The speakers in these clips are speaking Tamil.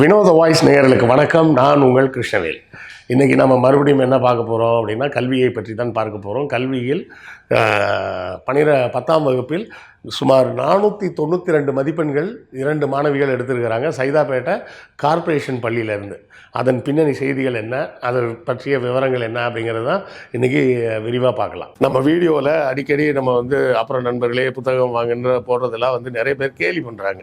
வினோத வாய்ஸ் நேயர்களுக்கு வணக்கம். நான் உங்கள் கிருஷ்ணவேல். இன்றைக்கி நம்ம மறுபடியும் என்ன பார்க்க போகிறோம் அப்படின்னா கல்வியை பற்றி தான் பார்க்க போகிறோம் கல்வியில் பனிர பத்தாம் வகுப்பில் சுமார் நானூற்றி தொண்ணூற்றி ரெண்டு மதிப்பெண்கள் இரண்டு மாணவிகள் எடுத்திருக்கிறாங்க. சைதாப்பேட்டை கார்ப்பரேஷன் பள்ளியிலேருந்து. அதன் பின்னணி செய்திகள் என்ன? அதை பற்றிய விவரங்கள் என்ன அப்படிங்கிறது தான் இன்றைக்கி விரிவாக பார்க்கலாம். நம்ம வீடியோவில் அடிக்கடி நம்ம வந்து அப்புறம் நண்பர்களே புத்தகம் வாங்குன்ற போடுறதெல்லாம் வந்து நிறைய பேர் கேலி பண்ணுறாங்க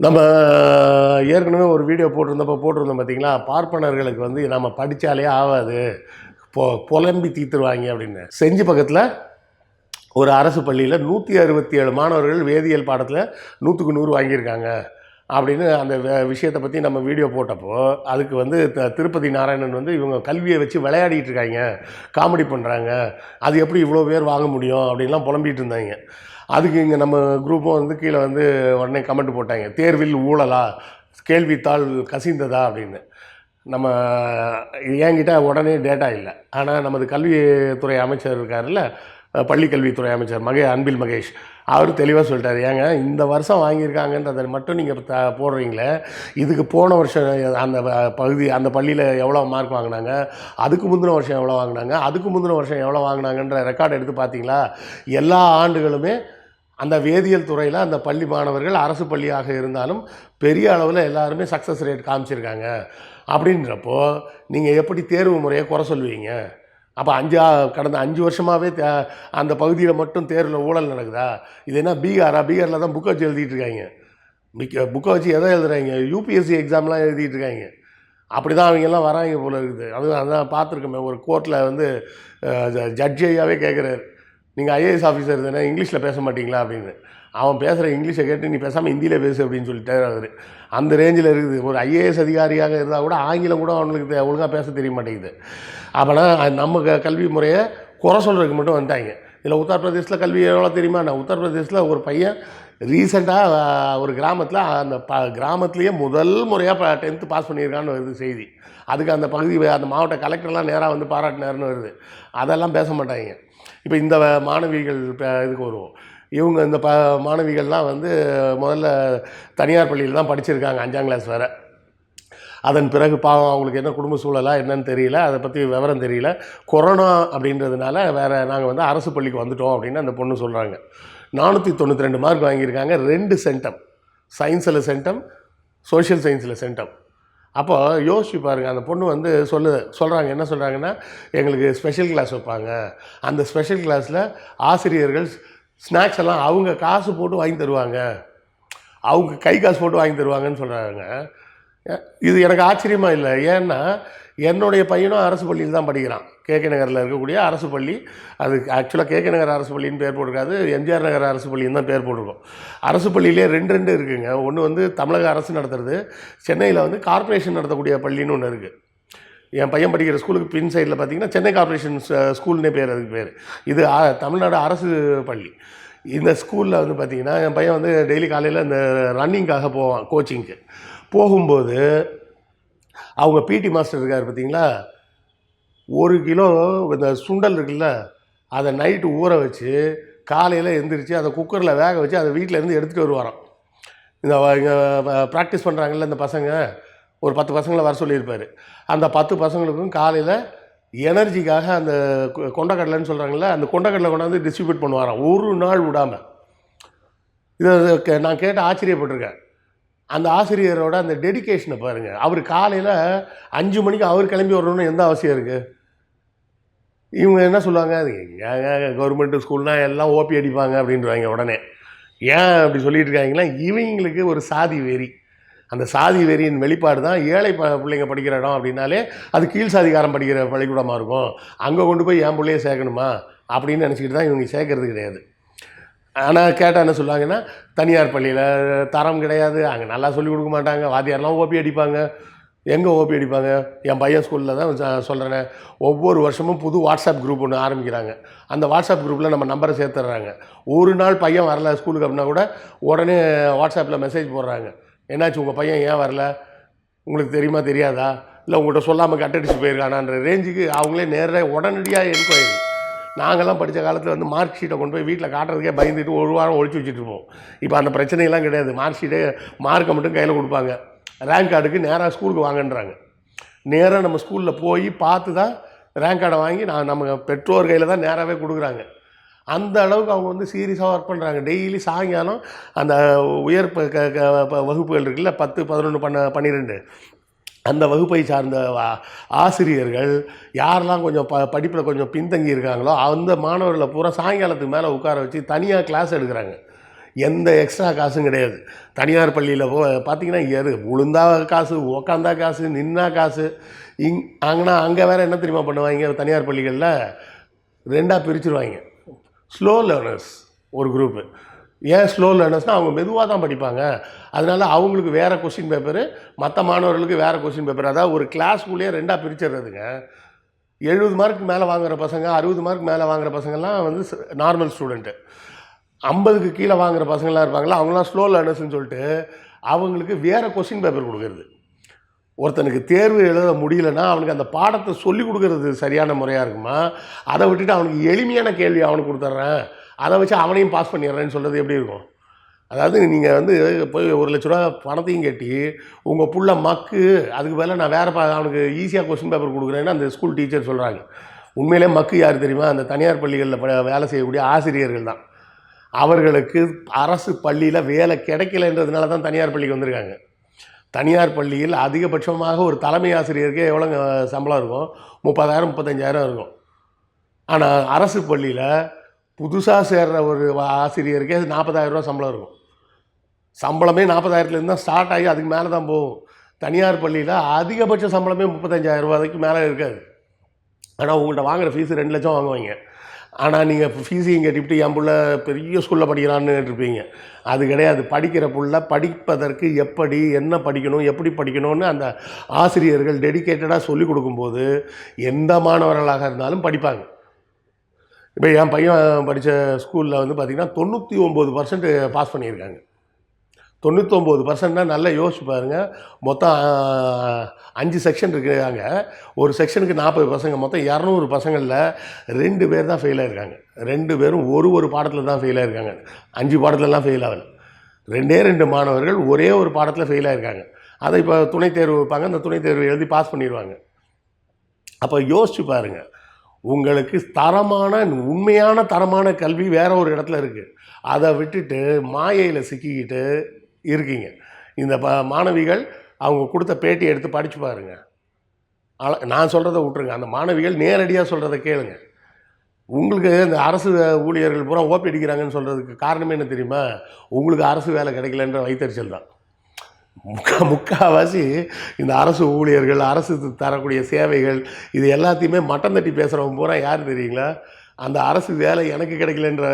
நம்ம ஏற்கனவே ஒரு வீடியோ போட்டிருந்தப்போ போட்டிருந்தோம் பார்த்தீங்களா பார்ப்பனர்களுக்கு வந்து நம்ம படித்தாலே ஆகாது. பொ புலம்பி தீத்துருவாங்க அப்படின்னு. செஞ்சு பக்கத்தில் ஒரு அரசு பள்ளியில் நூற்றி அறுபத்தி ஏழு மாணவர்கள் வேதியியல் பாடத்தில் நூற்றுக்கு நூறு வாங்கியிருக்காங்க. அப்படின்னு அந்த விஷயத்தை பற்றி நம்ம வீடியோ போட்டப்போ அதுக்கு வந்து த- திருப்பதி நாராயணன் வந்து இவங்க கல்வியை வச்சு விளையாடிட்டு இருக்காங்க. காமெடி பண்ணுறாங்க அது எப்படி இவ்வளோ பேர் வாங்க முடியும்? அப்படின்லாம் புலம்பிட்டு இருந்தாங்க. அதுக்கு இங்கே நம்ம குரூப்பும் வந்து கீழே வந்து உடனே கமெண்ட் போட்டாங்க. தேர்வில் ஊழலா? கேள்வித்தாள் கசிந்ததா? அப்படின்னு. நம்ம என்கிட்ட உடனே டேட்டா இல்லை. ஆனால் நமது கல்வித்துறை அமைச்சர் இருக்காருல்ல பள்ளிக்கல்வித்துறை பள்ளி கல்வித்துறை அமைச்சர் மகே அன்பில் மகேஷ். அவர் தெளிவாக சொல்லிட்டார். ஏங்க இந்த வருஷம் வாங்கியிருக்காங்கன்றதை மட்டும் நீங்கள் த போடுறீங்களே? இதுக்கு போன வருஷம் அந்த பகுதி அந்த பள்ளியில் எவ்வளோ மார்க் வாங்கினாங்க? அதுக்கு முந்தின வருஷம் எவ்வளோ வாங்கினாங்க? அதுக்கு முந்தின வருஷம் எவ்வளோ வாங்கினாங்கன்ற ரெக்கார்டு எடுத்து பார்த்தீங்களா எல்லா ஆண்டுகளுமே அந்த வேதியியல் துறையில் அந்த பள்ளி மாணவர்கள் அரசு பள்ளியாக இருந்தாலும் பெரிய அளவில் எல்லாருமே சக்ஸஸ் ரேட் காமிச்சிருக்காங்க. அப்படின்றப்போ நீங்கள் எப்படி தேர்வு முறையை குறை சொல்லுவீங்க? அப்போ அஞ்சு கடந்த அஞ்சு வருஷமாகவே அந்த பகுதியில் மட்டும் தேர்வில் ஊழல் நடக்குதா? இது என்ன பீகாரா? பீகாரில் தான் புக்கை வச்சு எழுதிட்டு இருக்காங்க. மிக்க புக்கை வச்சு எதை எழுதுறாங்க? யூபிஎஸ்சி எக்ஸாம்லாம் எழுதிட்டு இருக்காங்க. அப்படி தான் அவங்கெல்லாம் வராங்க போல இருக்குது. அது அதான் பார்த்துருக்கோமே ஒரு கோர்ட்டில் வந்து ஜட்ஜையாகவே கேட்குறாரு நீங்கள் ஐஏஎஸ் ஆஃபீஸர் தானே? இங்கிலீஷில் பேச மாட்டிங்களா? அப்படின்னு. அவன் பேசுகிற இங்கிலீஷை கேட்டு நீ பேசாமல் ஹிந்தியில் பேசு அப்படின்னு சொல்லிட்டாரு அவர் அந்த ரேஞ்சில் இருக்குது. ஒரு ஐஏஎஸ் அதிகாரியாக இருந்தால் கூட ஆங்கிலம் கூட அவனுக்கு ஒழுங்காக பேச தெரிய மாட்டேங்குது. அப்போனா நம்ம க- கல்வி முறையை குறை சொல்கிறதுக்கு மட்டும் வந்துட்டாங்க. இதில் உத்தரப்பிரதேசில் கல்வி எவ்வளோ தெரியுமா? நான் உத்தரப்பிரதேசில் ஒரு பையன் ரீசெண்டாக ஒரு கிராமத்தில் அந்த ப கிராமத்துலேயே முதல் முறையாக டென்த்து பாஸ் பண்ணியிருக்கான்னு வருது செய்தி. அதுக்கு அந்த பகுதி அந்த மாவட்ட கலெக்டர்லாம் நேராக வந்து பாராட்டினாருன்னு வருது. அதெல்லாம் பேச மாட்டாங்க. இப்போ இந்த மாணவிகள் இதுக்கு வருவோம். இவங்க இந்த ப மாணவிகள்லாம் வந்து முதல்ல தனியார் பள்ளியில் தான் படிச்சிருக்காங்க அஞ்சாம் கிளாஸ் வரை அதன் பிறகு பாவம் அவங்களுக்கு என்ன குடும்ப சூழலாக என்னன்னு தெரியல அதை பற்றி விவரம் தெரியல. கொரோனா அப்படின்றதுனால வேறு நாங்கள் வந்து அரசு பள்ளிக்கு வந்துட்டோம் அப்படின்னு அந்த பொண்ணு சொல்கிறாங்க நானூற்றி தொண்ணூற்றி ரெண்டு மார்க் வாங்கியிருக்காங்க ரெண்டு சென்டம். சயின்ஸில் சென்டம் சோஷியல் சயின்ஸில் சென்டம். அப்போ யோசிச்சு பாருங்கள் அந்த பொண்ணு வந்து சொல்லு சொல்கிறாங்க என்ன சொல்கிறாங்கன்னா எங்களுக்கு ஸ்பெஷல் கிளாஸ் வைப்பாங்க. அந்த ஸ்பெஷல் கிளாஸில் ஆசிரியர்கள் ஸ்நாக்ஸ் எல்லாம் அவங்க காசு போட்டு வாங்கி தருவாங்க. அவங்க கை காசு போட்டு வாங்கி தருவாங்கன்னு சொல்கிறாங்க இது எனக்கு ஆச்சரியமாக இல்லை. ஏன்னா என்னுடைய பையனும் அரசு பள்ளியில் தான் படிக்கிறான். கேகே நகரில் இருக்கக்கூடிய அரசு பள்ளி. அது ஆக்சுவலாக கேகே நகர் அரசு பள்ளின்னு பேர் போட்டிருக்காது. எம்ஜிஆர் நகர் அரசு பள்ளின்னு தான் பேர் போட்டிருக்கோம். அரசு பள்ளியிலே ரெண்டு ரெண்டு இருக்குங்க. ஒன்று வந்து தமிழக அரசு நடத்துறது. சென்னையில் வந்து கார்ப்பரேஷன் நடத்தக்கூடிய பள்ளின்னு ஒன்று இருக்குது என் பையன் படிக்கிற ஸ்கூலுக்கு பின் சைடில் பார்த்தீங்கன்னா சென்னை கார்பரேஷன் ஸ்கூல்னே பேர் அதுக்கு பேர். இது தமிழ்நாடு அரசு பள்ளி. இந்த ஸ்கூலில் வந்து பார்த்தீங்கன்னா என் பையன் வந்து டெய்லி காலையில் இந்த ரன்னிங்காக போவான் கோச்சிங்க்கு போகும்போது அவங்க பிடி மாஸ்டர் இருக்கார் பார்த்தீங்களா ஒரு கிலோ இந்த சுண்டல் இருக்குல்ல அதை நைட்டு ஊற வச்சு காலையில் எந்திரிச்சு அதை குக்கரில் வேக வச்சு அதை வீட்டில் இருந்து எடுத்துகிட்டு வருவாராம். இந்த ப்ராக்டிஸ் பண்ணுறாங்கல்ல இந்த பசங்க. ஒரு பத்து பசங்களை வர சொல்லியிருப்பார். அந்த பத்து பசங்களுக்கும் காலையில் எனர்ஜிக்காக அந்த கொ- கொண்டக்கடலைன்னு சொல்கிறாங்கல்ல அந்த கொண்டக்கடலை கொண்டாந்து டிஸ்ட்ரிபியூட் பண்ணுவாராம். ஒரு நாள் விடாமல் இதை கே- நான் கேட்டு ஆச்சரியப்பட்டிருக்கேன். அந்த ஆசிரியரோட அந்த டெடிகேஷனை பாருங்கள் அவர் காலையில் அஞ்சு மணிக்கு அவர் கிளம்பி வரணும்னு எந்த அவசியம் இருக்குது இவங்க என்ன சொல்லுவாங்க? ஏங்க கவர்மெண்ட் ஸ்கூல்னால் எல்லாம் ஓபி அடிப்பாங்க அப்படின்றவாங்க உடனே. ஏன் அப்படி சொல்லிட்டு இருக்காங்கன்னா இவங்களுக்கு ஒரு சாதி வெறி. அந்த சாதி வெறியின் வெளிப்பாடு தான் ஏழை ப பிள்ளைங்க படிக்கிற இடம் அப்படின்னாலே அது கீழ் சாதிகாரம் படிக்கிற பள்ளிக்கூடமாக இருக்கும். அங்கே கொண்டு போய் என் பிள்ளைய சேர்க்கணுமா? அப்படின்னு நினச்சிக்கிட்டு தான் இவங்க சேர்க்கறது கிடையாது. ஆனால் கேட்டால் என்ன சொல்லுவாங்கன்னா தனியார் பள்ளியில் தரம் கிடையாது. அங்கே நல்லா சொல்லிக் கொடுக்க மாட்டாங்க. வாத்தியார்லாம் ஓபி அடிப்பாங்க. எங்கே ஓபி அடிப்பாங்க? என் பையன் ஸ்கூலில் தான் சொல்கிறேனே ஒவ்வொரு வருஷமும் புது வாட்ஸ்அப் குரூப் ஒன்று ஆரம்பிக்கிறாங்க. அந்த வாட்ஸ்அப் குரூப்பில் நம்ம நம்பரை சேர்த்துடுறாங்க ஒரு நாள் பையன் வரல ஸ்கூலுக்கு அப்படின்னா கூட உடனே வாட்ஸ்அப்பில் மெசேஜ் போடுறாங்க. என்னாச்சு உங்கள் பையன் ஏன் வரல? உங்களுக்கு தெரியுமா தெரியாதா? இல்லை உங்கள்கிட்ட சொல்லாமல் கட்டடிச்சு போயிருக்கானான்ற ரேஞ்சுக்கு அவங்களே நேராக உடனடியாக என்கொயரி நாங்கள்லாம் படித்த காலத்தில் வந்து மார்க் ஷீட்டை கொண்டு போய் வீட்டில் காட்டுறதுக்கே பயந்துட்டு ஒரு வாரம் ஒழிச்சு வச்சுட்டு இருப்போம். இப்போ அந்த பிரச்சனையெல்லாம் கிடையாது. மார்க் ஷீட்டே மார்க்கை மட்டும் கையில் கொடுப்பாங்க. ரேங்க் கார்டுக்கு நேராக ஸ்கூலுக்கு வாங்கன்றாங்க. நேராக நம்ம ஸ்கூலில் போய் பார்த்து தான் ரேங்க் கார்டை வாங்கி நான் நம்ம பெற்றோர் கையில் தான் நேராகவே கொடுக்குறாங்க. அந்த அளவுக்கு அவங்க வந்து சீரியஸாக ஒர்க் பண்ணுறாங்க டெய்லி சாயங்காலம் அந்த உயர் க- க- ப- வகுப்புகள் இருக்குல்ல பத்து பதினொன்று பண்ண பன்னிரெண்டு. அந்த வகுப்பை சார்ந்த ஆசிரியர்கள் யாரெல்லாம் கொஞ்சம் ப படிப்பில் கொஞ்சம் பின்தங்கி இருக்காங்களோ அந்த மாணவர்களை பூரா சாயங்காலத்துக்கு மேலே உட்கார வச்சு தனியாக கிளாஸ் எடுக்கிறாங்க. எந்த எக்ஸ்ட்ரா காசும் கிடையாது. தனியார் பள்ளியில் போ பார்த்தீங்கன்னா எது உளுந்தா காசு உக்காந்தா காசு நின்னா காசு. இங் அங்கன்னா அங்கே வேறு என்ன தெரியுமா பண்ணுவாங்க? தனியார் பள்ளிகளில் ரெண்டாக பிரிச்சுருவாங்க. ஸ்லோ லேர்னர்ஸ் ஒரு குரூப்பு ஏன் ஸ்லோ லேர்னர்ஸ்னால் அவங்க மெதுவாக தான் படிப்பாங்க. அதனால அவங்களுக்கு வேறு கொஸ்டின் பேப்பரு மற்ற மாணவர்களுக்கு வேறு கொஸ்டின் பேப்பர் அதாவது ஒரு கிளாஸ்க்குள்ளேயே ரெண்டாக பிரிச்சிடுறதுங்க. எழுபது மார்க் மேலே வாங்குற பசங்க அறுபது மார்க் மேலே வாங்குற பசங்கள்லாம் வந்து நார்மல் ஸ்டூடெண்ட்டு ஐம்பதுக்கு கீழே வாங்குற பசங்களாம் இருப்பாங்களா அவங்களாம் ஸ்லோ லேர்னர்ஸ்னு சொல்லிட்டு அவங்களுக்கு வேறு கொஸ்டின் பேப்பர் கொடுக்குறது. ஒருத்தனுக்கு தேர்வு எழுத முடியலன்னா அவனுக்கு அந்த பாடத்தை சொல்லி கொடுக்கறது சரியான முறையாக இருக்குமா? அதை விட்டுட்டு அவனுக்கு எளிமையான கேள்வி அவனுக்கு கொடுத்துட்றேன். அதை வச்சு அவனையும் பாஸ் பண்ணிடுறேன்னு சொல்கிறது எப்படி இருக்கும்? அதாவது நீங்கள் வந்து போய் ஒரு லட்ச ரூபா பணத்தையும் கட்டி உங்கள் புள்ள மக்கு அதுக்கு பதிலாக நான் வேறு பா அவனுக்கு ஈஸியாக கொஸ்டின் பேப்பர் கொடுக்குறேன்னு அந்த ஸ்கூல் டீச்சர் சொல்கிறாங்க உண்மையிலே மக்கு யார் தெரியுமா? அந்த தனியார் பள்ளிகளில் ப வேலை செய்யக்கூடிய ஆசிரியர்கள் தான். அவர்களுக்கு அரசு பள்ளியில் வேலை கிடைக்கலன்றதுனால தான் தனியார் பள்ளிக்கு வந்திருக்காங்க. தனியார் பள்ளியில் அதிகபட்சமாக ஒரு தலைமை ஆசிரியருக்கே எவ்வளோங்க சம்பளம் இருக்கும்? முப்பதாயிரம் முப்பத்தஞ்சாயிரம் இருக்கும். ஆனால் அரசு பள்ளியில் புதுசாக சேர்ற ஒரு ஆசிரியருக்கே நாற்பதாயிரம் ரூபா சம்பளம் இருக்கும். சம்பளமே நாற்பதாயிரத்துலேருந்து தான் ஸ்டார்ட் ஆகி அதுக்கு மேலே தான் போகும். தனியார் பள்ளியில் அதிகபட்ச சம்பளமே முப்பத்தஞ்சாயிரம் ரூபாய்க்கு மேலே இருக்காது. ஆனால் உங்கள்கிட்ட வாங்குகிற ஃபீஸ் ரெண்டு லட்சம் வாங்குவாங்க. ஆனால் நீங்கள் ஃபீஸையும் கட்டிவிட்டு என் பிள்ள பெரிய ஸ்கூலில் படிக்கிறான்னு இருப்பீங்க. அது கிடையாது. படிக்கிற புள்ள படிப்பதற்கு எப்படி என்ன படிக்கணும் எப்படி படிக்கணும்னு அந்த ஆசிரியர்கள் டெடிகேட்டடாக சொல்லிக் கொடுக்கும்போது எந்த மாணவர்களாக இருந்தாலும் படிப்பாங்க. இப்போ என் பையன் படித்த ஸ்கூலில் வந்து பார்த்திங்கன்னா தொண்ணூற்றி ஒம்பது பர்சன்ட் பாஸ் பண்ணியிருக்காங்க. தொண்ணூத்தொம்பது பர்சன்ட்னா நல்லா யோசிச்சு பாருங்க. மொத்தம் அஞ்சு செக்ஷன் இருக்கிறாங்க. ஒரு செக்ஷனுக்கு நாற்பது பசங்க மொத்தம் இரநூறு பசங்களில் ரெண்டு பேர் தான் ஃபெயில் ஆகிருக்காங்க ரெண்டு பேரும் ஒரு ஒரு பாடத்தில் தான் ஃபெயில் ஆகிருக்காங்க அஞ்சு பாடத்துலலாம் ஃபெயில் ஆகல. ரெண்டே ரெண்டு மாணவர்கள் ஒரே ஒரு பாடத்தில் ஃபெயில் ஆகிருக்காங்க அதை இப்போ துணைத் தேர்வு வைப்பாங்க. அந்த துணைத் தேர்வு எழுதி பாஸ் பண்ணிடுவாங்க அப்போ யோசிச்சு பாருங்க. உங்களுக்கு தரமான உண்மையான தரமான கல்வி வேற ஒரு இடத்துல இருக்குது அதை விட்டுட்டு மாயையில் சிக்கிக்கிட்டு இருக்கீங்க. இந்த ப மாணவிகள் அவங்க கொடுத்த பேட்டியை எடுத்து படித்து பாருங்க. நான் சொல்கிறத விட்ருங்க அந்த மாணவிகள் நேரடியாக சொல்கிறத கேளுங்க. உங்களுக்கு இந்த அரசு ஊழியர்கள் பூரா ஓப்பி அடிக்கிறாங்கன்னு சொல்கிறதுக்கு காரணமே என்ன தெரியுமா? உங்களுக்கு அரசு வேலை கிடைக்கலன்ற வைத்தறிச்சல் தான். முக்கா முக்கால்வாசி இந்த அரசு ஊழியர்கள் அரசு தரக்கூடிய சேவைகள் இது எல்லாத்தையுமே மட்டம் தட்டி பேசுகிறவங்க பூரா யார் தெரியுங்களா? அந்த அரசு வேலை எனக்கு கிடைக்கலன்ற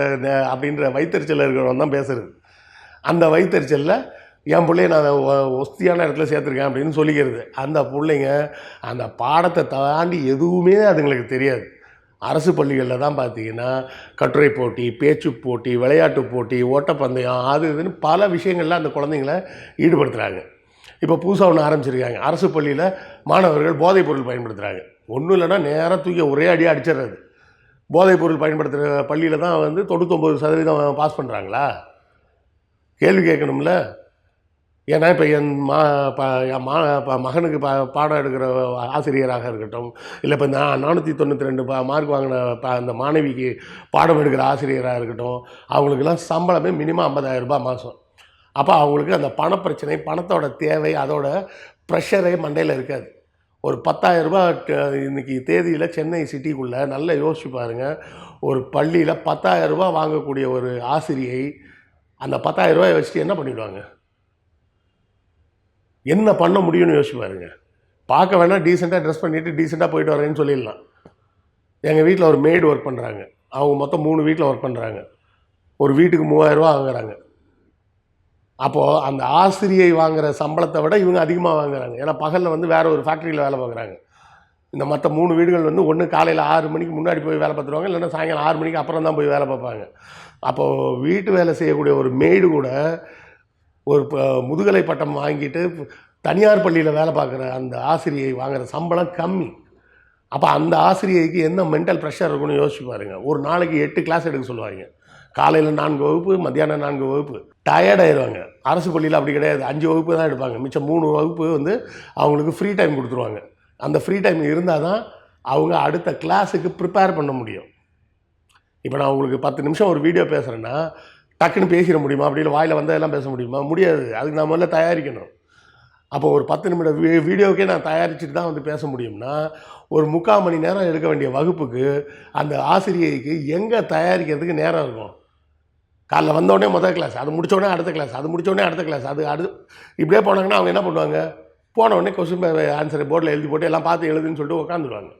அப்படின்ற வைத்தறிச்சல் இருக்கிறவன் தான் பேசுறது. அந்த வயிற்றுச்சலில் என் பிள்ளைய நான் ஒஸ்தியான இடத்துல சேர்த்துருக்கேன் அப்படின்னு சொல்லிக்கிறது. அந்த பிள்ளைங்க அந்த பாடத்தை தாண்டி எதுவுமே அதுங்களுக்கு தெரியாது. அரசு பள்ளிகளில் தான் பார்த்தீங்கன்னா கட்டுரை போட்டி பேச்சு போட்டி விளையாட்டு போட்டி ஓட்டப்பந்தயம் அது இதுன்னு பல விஷயங்களில் அந்த குழந்தைங்கள ஈடுபடுத்துகிறாங்க இப்போ புதுசாக ஒன்று ஆரம்பிச்சிருக்காங்க. அரசு பள்ளியில் மாணவர்கள் போதைப் பொருள் பயன்படுத்துகிறாங்க ஒன்றும் இல்லைன்னா நேராக தூக்கி ஒரே அடியாக அடிச்சிடுறது. போதைப் பொருள் பயன்படுத்துகிற பள்ளியில் தான் வந்து தொண்ணூத்தொம்பது சதவீதம் பாஸ் பண்ணுறாங்களா கேள்வி கேட்கணும்ல? ஏன்னா இப்போ என் மா ப என் மா ப மகனுக்கு பா பாடம் எடுக்கிற ஆசிரியராக இருக்கட்டும் இல்லை இப்போ நான் நானூற்றி தொண்ணூற்றி ரெண்டு பா மார்க் வாங்கின ப அந்த மாணவிக்கு பாடம் எடுக்கிற ஆசிரியராக இருக்கட்டும் அவங்களுக்கெல்லாம் சம்பளமே மினிமம் ஐம்பதாயிரம் ரூபாய் மாதம் அப்போ அவங்களுக்கு அந்த பணப்பிரச்சனை பணத்தோட தேவை அதோட ப்ரெஷரே மண்டையில் இருக்காது. ஒரு பத்தாயிரம் ரூபாய் ட- தேதியில் சென்னை சிட்டிக்குள்ளே நல்லா யோசிச்சு பாருங்கள் ஒரு பள்ளியில் பத்தாயிரம் ரூபா வாங்கக்கூடிய ஒரு ஆசிரியை அந்த பத்தாயிரம் ரூபாய் வச்சுட்டு என்ன பண்ணிடுவாங்க? என்ன பண்ண முடியும்னு யோசிச்சு பாருங்க. பார்க்க வேணால் டீசெண்டாக ட்ரெஸ் பண்ணிவிட்டு டீசெண்டாக போயிட்டு வரேன்னு சொல்லிடலாம். எங்கள் வீட்டில் ஒரு மெய்டு ஒர்க் பண்ணுறாங்க அவங்க மொத்தம் மூணு வீட்டில் ஒர்க் பண்ணுறாங்க ஒரு வீட்டுக்கு மூவாயிரரூவா வாங்குறாங்க. அப்போது அந்த ஆசிரியை வாங்குகிற சம்பளத்தை விட இவங்க அதிகமாக வாங்குறாங்க. ஏன்னா பகலில் வந்து வேறு ஒரு ஃபேக்ட்ரியில் வேலை பார்க்குறாங்க. இந்த மற்ற மூணு வீடுகள் வந்து ஒன்று காலையில் ஆறு மணிக்கு முன்னாடி போய் வேலை பார்த்துருவாங்க இல்லைன்னா சாயங்காலம் ஆறு மணிக்கு அப்புறம் தான் போய் வேலை பார்ப்பாங்க. அப்போது வீட்டு வேலை செய்யக்கூடிய ஒரு மெய்டு கூட ஒரு ப- முதுகலை பட்டம் வாங்கிட்டு தனியார் பள்ளியில் வேலை பார்க்குற அந்த ஆசிரியை வாங்குற சம்பளம் கம்மி. அப்போ அந்த ஆசிரியைக்கு என்ன மென்டல் ப்ரெஷர் இருக்குன்னு யோசிச்சு பாருங்கள் ஒரு நாளைக்கு எட்டு கிளாஸ் எடுக்க சொல்லுவாங்க. காலையில் நான்கு வகுப்பு மத்தியானம் நான்கு வகுப்பு. டயர்டாயிடுவாங்க அரசு பள்ளியில் அப்படி கிடையாது. அஞ்சு வகுப்பு தான் எடுப்பாங்க. மிச்சம் மூணு வகுப்பு வந்து அவங்களுக்கு ஃப்ரீ டைம் கொடுத்துருவாங்க. அந்த ஃப்ரீ டைம் இருந்தால் தான் அவங்க அடுத்த கிளாஸுக்கு ப்ரிப்பேர் பண்ண முடியும். இப்போ நான் உங்களுக்கு பத்து நிமிஷம் ஒரு வீடியோ பேசுகிறேன்னா டக்குன்னு பேசிட முடியுமா? அப்படி இல்லை வாயில் எல்லாம் பேச முடியுமா? முடியாது. அதுக்கு நான் முதல்ல தயாரிக்கணும். அப்போ ஒரு பத்து நிமிட வீ வீடியோக்கே நான் தயாரிச்சுட்டு தான் வந்து பேச முடியும்னா ஒரு முக்கால் மணி நேரம் எடுக்க வேண்டிய வகுப்புக்கு அந்த ஆசிரியைக்கு எங்கே தயாரிக்கிறதுக்கு நேரம் இருக்கும்? காலைல வந்தோடனே முதல் கிளாஸ் அது முடித்தோடனே அடுத்த கிளாஸ் அது முடித்தோடனே அடுத்த கிளாஸ் அது அடுத்து இப்படியே போனாங்கன்னா அவங்க என்ன பண்ணுவாங்க? போன உடனே கொஸ்டின் ஆன்சரை போர்டில் எழுதி போட்டு எல்லாம் பார்த்து எழுதுன்னு சொல்லிட்டு உட்காந்துருவாங்க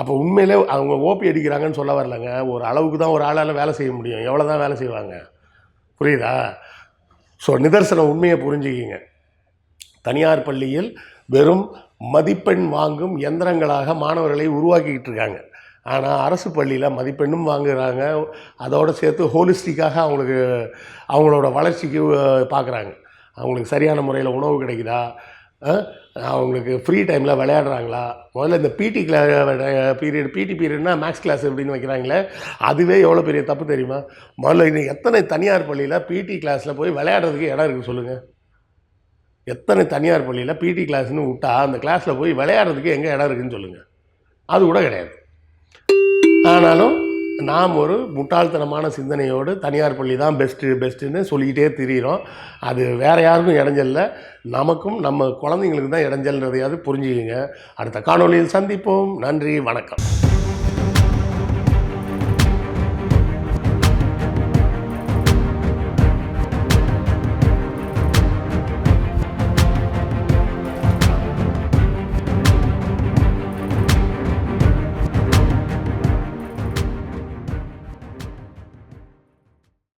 அப்போ உண்மையிலே அவங்க ஓபி அடிக்கிறாங்கன்னு சொல்ல வரலங்க. ஒரு அளவுக்கு தான் ஒரு ஆளால் வேலை செய்ய முடியும். எவ்வளோ தான் வேலை செய்வாங்க? புரியுதா? ஸோ நிதர்சனம் உண்மையை புரிஞ்சுக்கிங்க. தனியார் பள்ளியில் வெறும் மதிப்பெண் வாங்கும் எந்திரங்களாக மாணவர்களை உருவாக்கிக்கிட்டு இருக்காங்க. ஆனால் அரசு பள்ளியில் மதிப்பெண்ணும் வாங்குகிறாங்க அதோடு சேர்த்து ஹோலிஸ்டிக்காக அவங்களுக்கு அவங்களோட வளர்ச்சிக்கு பார்க்குறாங்க. அவங்களுக்கு சரியான முறையில் உணவு கிடைக்குதா? அவங்களுக்கு ஃப்ரீ டைமில் விளையாடுறாங்களா? முதல்ல இந்த பிடி கிளா பீரியட் பிடி பீரியட்னா மேக்ஸ் கிளாஸ் அப்படின்னு வைக்கிறாங்களே அதுவே எவ்வளோ பெரிய தப்பு தெரியுமா? முதல்ல இன்னைக்கு எத்தனை தனியார் பள்ளியில் பிடி கிளாஸில் போய் விளையாடுறதுக்கு இடம் இருக்குது சொல்லுங்கள் எத்தனை தனியார் பள்ளியில் பிடி கிளாஸ்னு விட்டா அந்த கிளாஸில் போய் விளையாடுறதுக்கு எங்கே இடம் இருக்குதுன்னு சொல்லுங்கள் அது கூட கிடையாது. ஆனாலும் நாம் ஒரு முட்டாள்தனமான சிந்தனையோடு தனியார் பள்ளி தான் பெஸ்ட்டு பெஸ்ட்டுன்னு சொல்லிக்கிட்டே திரியிறோம். அது வேறு யாருக்கும் இடைஞ்சல்ல. நமக்கும் நம்ம குழந்தைங்களுக்கு தான் இடைஞ்சல்ன்றதையாவது புரிஞ்சுக்கிங்க. அடுத்த காணொளியில் சந்திப்போம். நன்றி வணக்கம்.